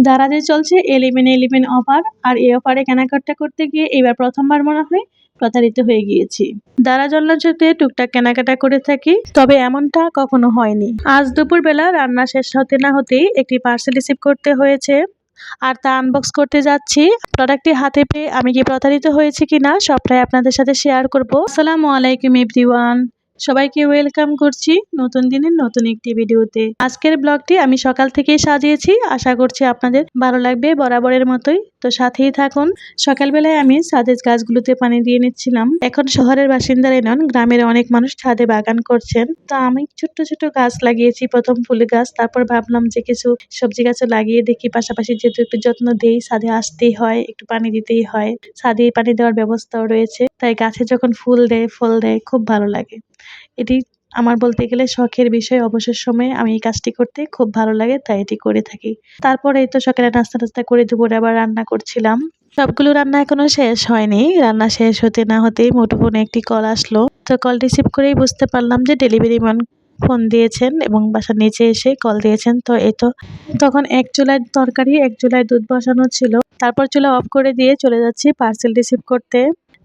দারাজে চলছে eleven eleven offer আর এই অফারে কেনাকাটা করতে গিয়ে এবার প্রথমবার মনে হয় প্রতারিত হয়ে গিয়েছি। দারাজ অনলাইনতে টুকটাক কেনাকাটা করে থাকি, তবে এমনটা কখনো হয়নি। আজ দুপুরবেলা রান্না শেষ হতে না হতেই একটি পার্সেল রিসিভ করতে হয়েছে। আর তা আনবক্স করতে যাচ্ছি। প্রোডাক্টটি হাতে পেয়ে আমি কি প্রতারিত হয়েছি কিনা সবটাই আপনাদের সাথে শেয়ার করব। আসসালামু আলাইকুম এভরিওয়ান সবাইকে ওয়েলকাম করছি নতুন দিনের নতুন একটি ভিডিওতে। আজকের ব্লগটি আমি সকাল থেকেই সাজিয়েছি। আশা করছি আপনাদের ভালো লাগবে বরাবরের মতোই। তো সাথেই থাকুন। সকালবেলায় আমি ছাদের গাছগুলোতে পানি দিয়ে নিচ্ছিলাম। এখন শহরের বাসিন্দারাই নন গ্রামের অনেক মানুষ ছাদে বাগান করছেন। তো আমি ছোট্ট ছোট গাছ লাগিয়েছি। প্রথম ফুল গাছ। তারপর ভাবলাম যে কিছু সবজি গাছও লাগিয়ে দেখি। পাশাপাশি যেহেতু একটু যত্ন দেই, ছাদে আসতেই হয়, একটু পানি দিতেই হয়। ছাদে পানি দেওয়ার ব্যবস্থাও রয়েছে। তাই গাছে যখন ফুল দেয়, ফল দেয়, খুব ভালো লাগে। এটি আমার বলতে গেলে শখের বিষয়। অবসর সময়ে আমি এই কাজটি করতে খুব ভালো লাগে, তাই এটি করে থাকি। তারপরে এই তো সকালে নাস্তা টাস্তা করে দুপুরে আবার রান্না করছিলাম। সবগুলো রান্না এখনও শেষ হয়নি। রান্না শেষ হতে না হতেই মুঠোফোনে একটি কল আসলো। তো কল রিসিভ করেই বুঝতে পারলাম যে ডেলিভারি ম্যান ফোন দিয়েছেন এবং বাসার নিচে এসে কল দিয়েছেন। তো এই তো তখন এক চুলায় তরকারি, এক চুলায় দুধ বসানো ছিল। তারপর চুলা অফ করে দিয়ে চলে যাচ্ছি পার্সেল রিসিভ করতে।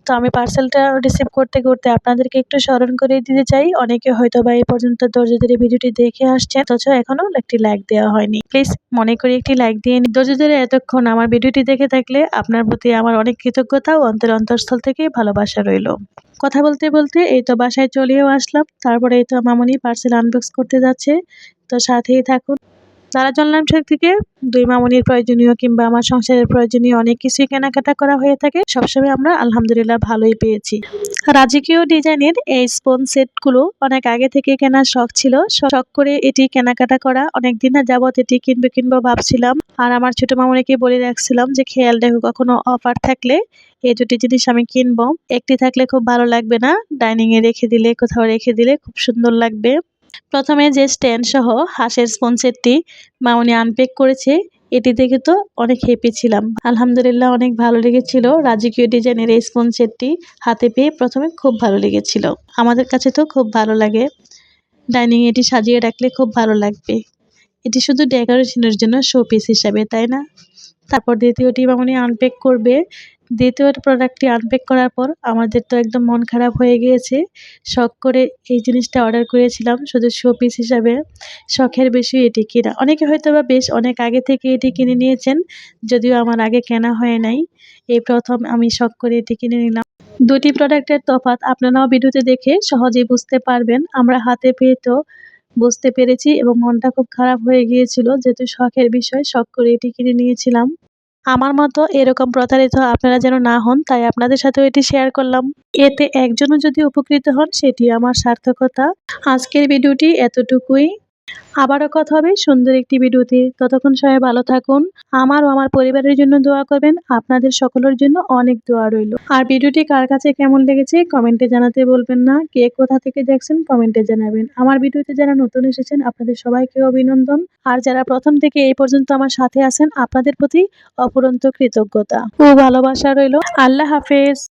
তো আমি পার্সেলটা রিসিভ করতে করতে আপনাদেরকে একটু স্মরণ করে দিতে চাই। অনেকে হয়তো বা এই পর্যন্ত ধৈর্য ধরে ভিডিওটি দেখে আসছে অথচ এখনও একটি লাইক দেওয়া হয়নি। প্লিজ মনে করি একটি লাইক দিয়ে নিন। ধৈর্য ধরে এতক্ষণ আমার ভিডিওটি দেখে থাকলে আপনার প্রতি আমার অনেক কৃতজ্ঞতা ও অন্তর অন্তরস্থল থেকে ভালোবাসা রইল। কথা বলতে বলতে এই তো বাসায় চলেও আসলাম। তারপরে এই তো মামনি পার্সেল আনবক্স করতে যাচ্ছে। তো সাথেই থাকুন। তারা জানলাম থেকে, দুই মামনির প্রয়োজনীয় কিংবা আমার সংসারের প্রয়োজনীয় অনেক কিছুই কেনাকাটা করা হয়ে থাকে। সবসময় আমরা আলহামদুলিল্লাহ ভালোই পেয়েছি। রাজকীয় ডিজাইনের এই স্পোন সেটগুলো অনেক আগে থেকে কেনার শখ ছিল। শখ করে এটি কেনাকাটা করা অনেক দিন যাবৎ এটি কিনবো কিনবো ভাবছিলাম। আর আমার ছোট মামনিকে বলে রাখছিলাম যে, খেয়াল রেখো, কখনো অফার থাকলে এই দুটি জিনিস আমি কিনবো। একটি থাকলে খুব ভালো লাগবে না। ডাইনিং এ রেখে দিলে, কোথাও রেখে দিলে খুব সুন্দর লাগবে। প্রথমে যে স্ট্যান্ড সহ হাঁসের স্পন সেটটি মামনি আনপ্যাক করেছে, এটি দেখে তো অনেক হ্যাপি ছিলাম। আলহামদুলিল্লাহ অনেক ভালো লেগেছিল। রাজকীয় ডিজাইনের এই স্পন সেটটি হাতে পেয়ে প্রথমে খুব ভালো লেগেছিল। আমাদের কাছে তো খুব ভালো লাগে। ডাইনিং এটি সাজিয়ে রাখলে খুব ভালো লাগবে। এটি শুধু ডেকোরেশনের জন্য শো পিস হিসাবে, তাই না? তারপর দ্বিতীয়টি মামনি আনপ্যাক করবে। দ্বিতীয় প্রোডাক্টটি আনপ্যাক করার পর আমাদের তো একদম মন খারাপ হয়ে গিয়েছে। শখ করে এই জিনিসটা অর্ডার করেছিলাম, শুধু শো পিস হিসাবে। শখের বেশি এটি কেনা। অনেকে হয়তো বা বেশ অনেক আগে থেকে এটি কিনে নিয়েছেন, যদিও আমার আগে কেনা হয় নাই। এই প্রথম আমি শখ করে এটি কিনে নিলাম। দুটি প্রোডাক্টের তফাৎ আপনারাও ভিডিওতে দেখে সহজেই বুঝতে পারবেন। আমরা হাতে পেয়ে তো বুঝতে পেরেছি এবং মনটা খুব খারাপ হয়ে গিয়েছিল, যেহেতু শখের বিষয়, শখ করে এটি কিনে নিয়েছিলাম। আমার মতো এরকম প্রতারিত আপনারা যেন না হন, তাই আপনাদের সাথেও এটি শেয়ার করলাম। এতে একজনও যদি উপকৃত হন, সেটি আমার সার্থকতা। আজকের ভিডিওটি এতটুকুই। আবারও কথা হবে সুন্দর একটি ভিডিওতে। ততক্ষণ সবাই ভালো থাকুন। আমার ও আমার পরিবারের জন্য দোয়া করবেন। আপনাদের সকলের জন্য অনেক দোয়া রইল। আর ভিডিওটি কার কাছে কেমন লেগেছে কমেন্টে জানাতে বলবেন না। কে কোথা থেকে দেখছেন কমেন্টে জানাবেন। আমার ভিডিওতে যারা নতুন এসেছেন, আপনাদের সবাইকে অভিনন্দন। আর যারা প্রথম থেকে এই পর্যন্ত আমার সাথে আছেন, আপনাদের প্রতি অপরন্ত কৃতজ্ঞতা ও ভালোবাসা রইল। আল্লাহ হাফেজ।